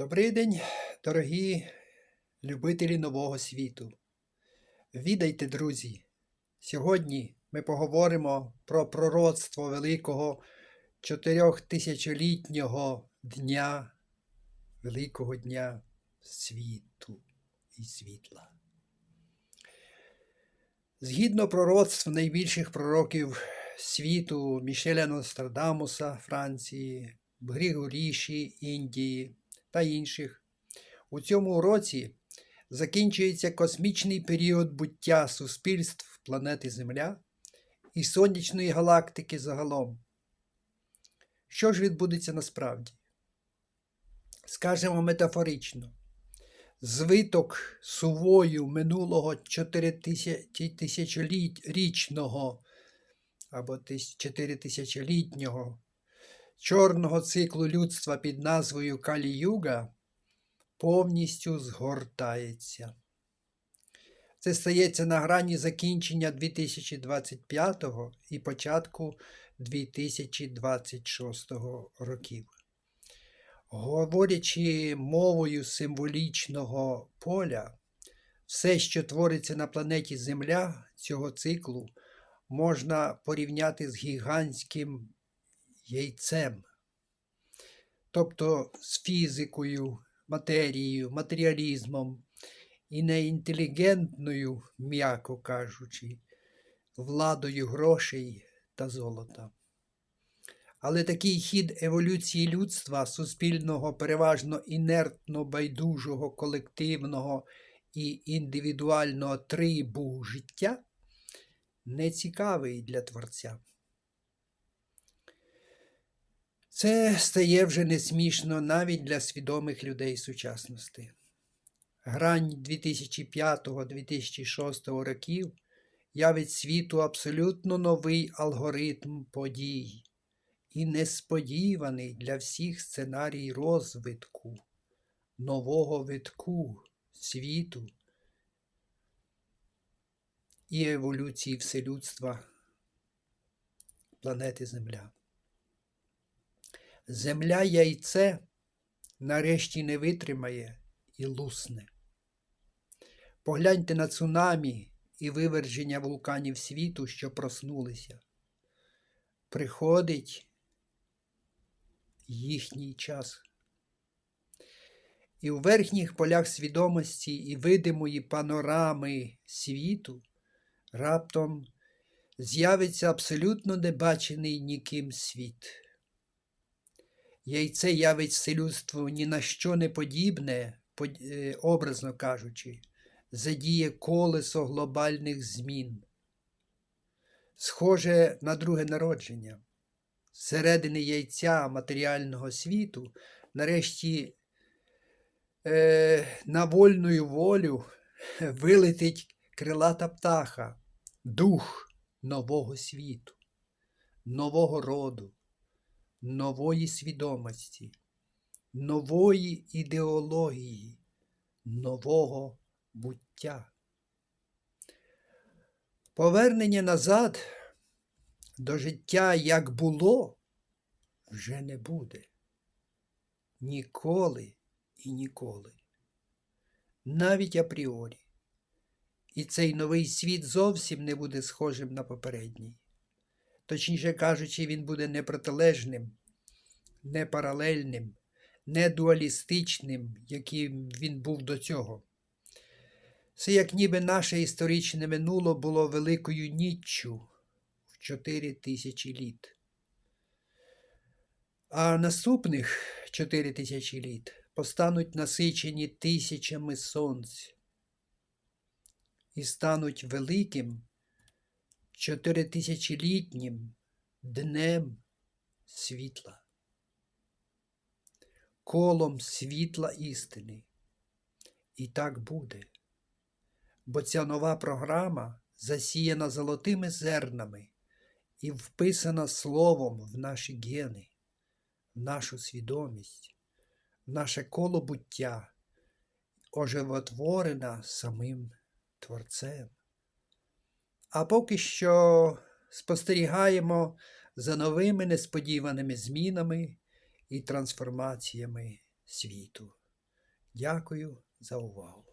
Добрий день, дорогі любителі нового світу. Відайте, друзі! Сьогодні ми поговоримо про пророцтво великого чотирьохтисячолітнього дня, великого дня світу і світла. Згідно пророцтв найбільших пророків світу Мішеля Нострадамуса Франції, Григоріші Індії та інших, у цьому році закінчується космічний період буття суспільств планети Земля і сонячної галактики загалом. Що ж відбудеться насправді? Скажемо метафорично, звиток сувою минулого 4000-річного або 4000-літнього чорного циклу людства під назвою Калі-Юга повністю згортається. Це стається на грані закінчення 2025 і початку 2026 років. Говорячи мовою символічного поля, все, що твориться на планеті Земля цього циклу, можна порівняти з гігантським яйцем, тобто з фізикою, матерією, матеріалізмом і неінтелігентною, м'яко кажучи, владою грошей та золота. Але такий хід еволюції людства, суспільного, переважно інертно байдужого, колективного і індивідуального трибу життя не цікавий для творця. Це стає вже не смішно навіть для свідомих людей сучасності. Грань 2005-2006 років явить світу абсолютно новий алгоритм подій і несподіваний для всіх сценарій розвитку, нового витку світу і еволюції вселюдства планети Земля. Земля яйце нарешті не витримає і лусне. Погляньте на цунамі і виверження вулканів світу, що проснулися. Приходить їхній час. І у верхніх полях свідомості і видимої панорами світу раптом з'явиться абсолютно небачений ніким світ. Яйце явить селюдству ні на що не подібне, образно кажучи, задіє колесо глобальних змін. Схоже на друге народження. Зсередини яйця матеріального світу, нарешті е, на вольною волю вилетить крилата птаха, дух нового світу, нового роду нової свідомості, нової ідеології, нового буття. Повернення назад до життя, як було, вже не буде. Ніколи і ніколи. Навіть апріорі. І цей новий світ зовсім не буде схожим на попередній. Точніше кажучи, він буде не протилежним, не паралельним, не дуалістичним, яким він був до цього. Це як ніби наше історичне минуло було великою ніччю в чотири тисячі літ. А наступних чотири тисячі літ постануть насичені тисячами сонць і стануть великим чотиритисячолітнім днем світла, колом світла істини. І так буде. Бо ця нова програма засіяна золотими зернами і вписана словом в наші гени, в нашу свідомість, в наше коло буття, оживотворена самим Творцем. А поки що спостерігаємо за новими несподіваними змінами і трансформаціями світу. Дякую за увагу.